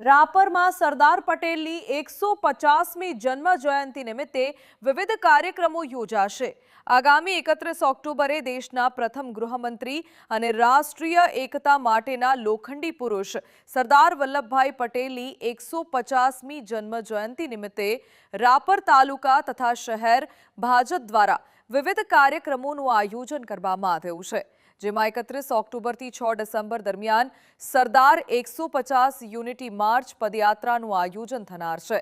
રાપરમાં સરદાર પટેલની એકસો પચાસમી જન્મ જયંતિ નિમિત્તે વિવિધ કાર્યક્રમો યોજાશે. આગામી એકત્રીસ ઓક્ટોબરે દેશના પ્રથમ ગૃહમંત્રી અને રાષ્ટ્રીય એકતા માટેના લોખંડી પુરુષ સરદાર વલ્લભભાઈ પટેલની એકસો પચાસમી જન્મ જયંતિ નિમિત્તે રાપર તાલુકા તથા શહેર ભાજપ દ્વારા વિવિધ કાર્યક્રમોનું આયોજન કરવામાં આવ્યું છે. જેમાં એકત્રીસ ઓક્ટોબરથી છ ડિસેમ્બર દરમિયાન સરદાર એકસો યુનિટી માર્ચ પદયાત્રાનું આયોજન થનાર છે.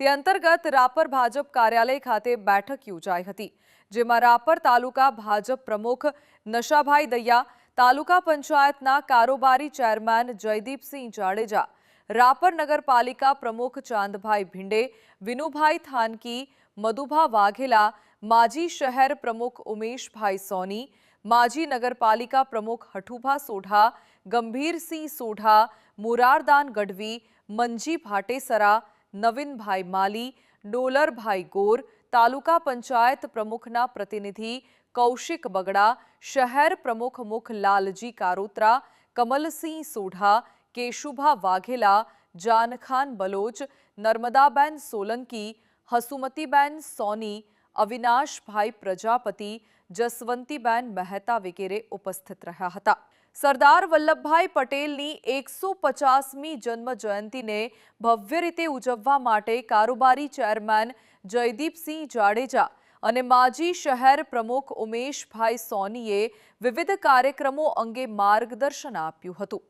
તે અંતર્ગત રાપર ભાજપ કાર્યાલય ખાતે બેઠક યોજાઈ હતી, જેમાં રાપર તાલુકા ભાજપ પ્રમુખ નશાભાઈ દૈયા, તાલુકા પંચાયતના કારોબારી ચેરમેન જયદીપસિંહ જાડેજા, રાપર નગરપાલિકા પ્રમુખ ચાંદભાઈ ભીંડે, વિનુભાઈ થાનકી, મધુભા વાઘેલા, માજી શહેર પ્રમુખ ઉમેશભાઈ સોની માજી નગરપાલિકા પ્રમુખ હઠુભા સોઢા, ગંભીરસિંહ સોઢા, મુરારદાન ગઢવી મંજી ભાટેસરા, નવીનભાઈ માલી, ડોલરભાઈ ગોર, તાલુકા પંચાયત પ્રમુખના પ્રતિનિધિ કૌશિક બગડા, શહેર પ્રમુખ મુખ લાલજી કારોત્રા, કમલસિંહ સોઢા, કેશુભા વાઘેલા, જાનખાન બલોચ, નર્મદાબેન સોલંકી, હસુમતીબેન સોની અવિનાશભાઈ પ્રજાપતિ, જસવંતીબેન મહેતા વગેરે ઉપસ્થિત રહ્યા હતા. સરદાર વલ્લભભાઈ પટેલની એકસો પચાસમી જન્મ જયંતિને ભવ્ય રીતે ઉજવવા માટે કારોબારી ચેરમેન જયદીપસિંહ જાડેજા અને માજી શહેર પ્રમુખ ઉમેશભાઈ સોનીએ વિવિધ કાર્યક્રમો અંગે માર્ગદર્શન આપ્યું હતું.